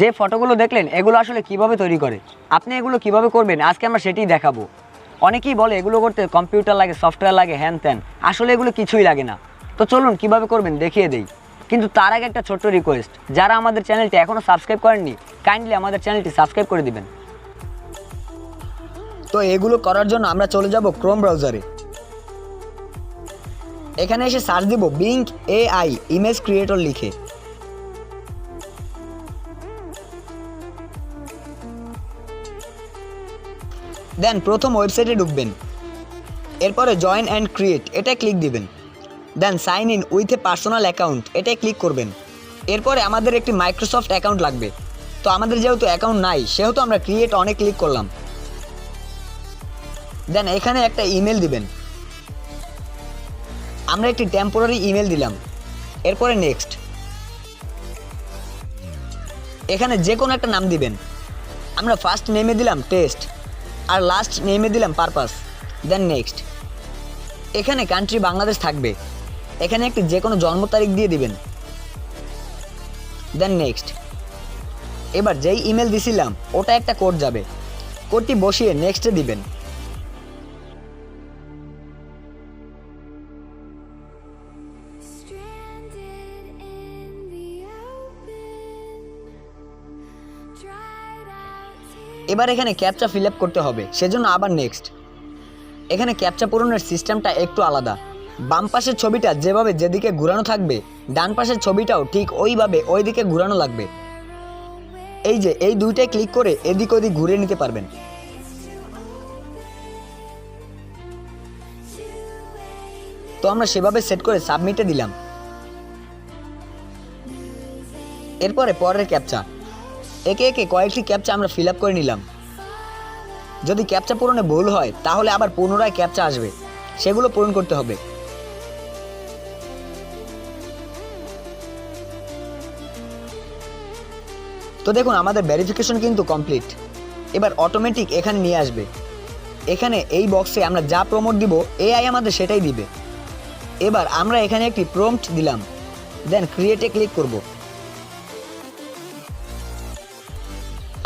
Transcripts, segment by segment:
যে ফটোগুলো দেখলেন, এগুলো আসলে কীভাবে তৈরি করে? আপনি এগুলো কীভাবে করবেন? আজকে আমরা সেটাই দেখাবো। অনেকেই বলে এগুলো করতে কম্পিউটার লাগে, সফটওয়্যার লাগে, হ্যান ত্যান। আসলে এগুলো কিছুই লাগে না। তো চলুন, কীভাবে করবেন দেখিয়ে দেই। কিন্তু তার আগে একটা ছোট্ট রিকোয়েস্ট যারা আমাদের চ্যানেলটি এখনও সাবস্ক্রাইব করেননি কাইন্ডলি আমাদের চ্যানেলটি সাবস্ক্রাইব করে দিবেন। তো এগুলো করার জন্য আমরা চলে যাব ক্রোম ব্রাউজারে এখানে এসে সার্চ দিব বিঙ্ক এআই ইমেজ ক্রিয়েটর লিখে। দেন প্রথম ওয়েবসাইটে ঢুকবেন। এরপরে জয়েন অ্যান্ড ক্রিয়েট এটা ক্লিক দিবেন। Then sign in with a personal account এটাই ক্লিক করবেন। এরপরে আমাদের একটি মাইক্রোসফট অ্যাকাউন্ট লাগবে। তো আমাদের যেহেতু অ্যাকাউন্ট নাই, সেহেতু আমরা ক্রিয়েট অনেক ক্লিক করলাম। দেন এখানে একটা ইমেল দিবেন। আমরা একটি টেম্পোরারি ইমেল দিলাম। এরপরে নেক্সট এখানে যে কোনো একটা নাম দিবেন। আমরা ফার্স্ট নেমে দিলাম টেস্ট আর লাস্ট নেমে দিলাম পারপাস দেন নেক্সট এখানে কান্ট্রি বাংলাদেশ থাকবে। এখানে একটি যে কোনো জন্ম তারিখ দিয়ে দিবেন। দেন নেক্সট এবার যেই ইমেল দিছিলাম, ওটা একটা কোড যাবে। কোডটি বসিয়ে নেক্সটে দিবেন। এবার এখানে ক্যাপচা ফিল আপ করতে হবে, সেজন্য আবার নেক্সট এখানে ক্যাপচা পূরণের সিস্টেমটা একটু আলাদা। বাম পাশের ছবিটা যেভাবে যেদিকে ঘুরানো থাকবে, ডান পাশের ছবিটাও ঠিক ওইভাবে ওই দিকে ঘুরানো লাগবে। এই যে, এই দুইটাই ক্লিক করে এদিক ওদিক ঘুরে নিতে পারবেন। তো আমরা সেভাবে সেট করে সাবমিটে দিলাম। এরপরে পরের ক্যাপচা একে একে কয়েকটি ক্যাপচা আমরা ফিল করে নিলাম। যদি ক্যাপচা পূরণে ভুল হয়, তাহলে আবার পুনরায় ক্যাপচা আসবে। সেগুলো পূরণ করতে হবে। তো দেখুন, আমাদের ভেরিফিকেশন কিন্তু কমপ্লিট এবার অটোমেটিক এখানে নিয়ে আসবে। এখানে এই বক্সে আমরা যা প্রমোট দিব এআই আমাদের সেটাই দিবে। এবার আমরা এখানে একটি প্রম্পট দিলাম। দেন ক্রিয়েটে ক্লিক করব।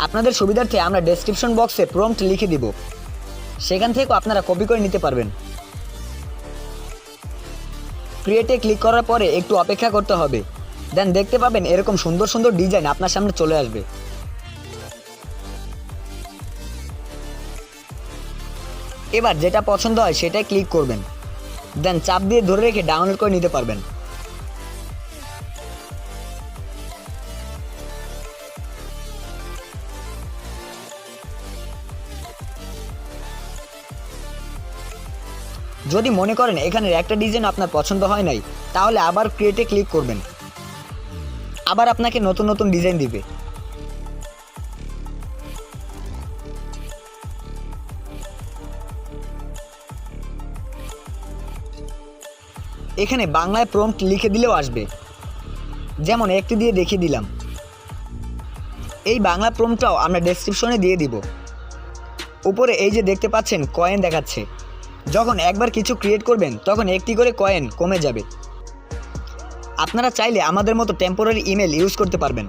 আপনাদের সুবিধার্থে আমরা ডেসক্রিপশন বক্সে প্রম্পট লিখে দিব। সেখান থেকেও আপনারা কপি করে নিতে পারবেন। ক্রিয়েটে ক্লিক করার পরে একটু অপেক্ষা করতে হবে। দেন দেখতে পাবেন এরকম সুন্দর সুন্দর ডিজাইন আপনার সামনে চলে আসবে। এবার যেটা পছন্দ হয় সেটাই ক্লিক করবেন। দেন চাপ দিয়ে ধরে রেখে ডাউনলোড করে নিতে পারবেন। যদি মনে করেন এখানের একটা ডিজাইন আপনার পছন্দ হয় নাই, তাহলে আবার ক্রিয়েটে ক্লিক করবেন। আবার আপনাকে নতুন নতুন ডিজাইন দিবে। এখানে বাংলায় প্রম্পট লিখে দিলেও আসবে। যেমন একটি দিয়ে দেখিয়ে দিলাম। এই বাংলা প্রম্পটটাও আমরা ডেসক্রিপশনে দিয়ে দিব। উপরে এই যে দেখতে পাচ্ছেন কয়েন দেখাচ্ছে। যখন একবার কিছু ক্রিয়েট করবেন, তখন একটি করে কয়েন কমে যাবে। আপনারা চাইলে আমাদের মতো টেম্পোরারি ইমেল ইউজ করতে পারবেন।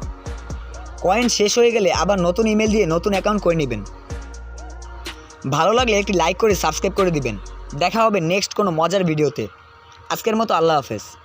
কয়েন শেষ হয়ে গেলে আবার নতুন ইমেল দিয়ে নতুন অ্যাকাউন্ট করে নেবেন। ভালো লাগলে একটি লাইক করে সাবস্ক্রাইব করে দিবেন। দেখা হবে নেক্সট কোনো মজার ভিডিওতে আজকের মতো আল্লাহ হাফেজ।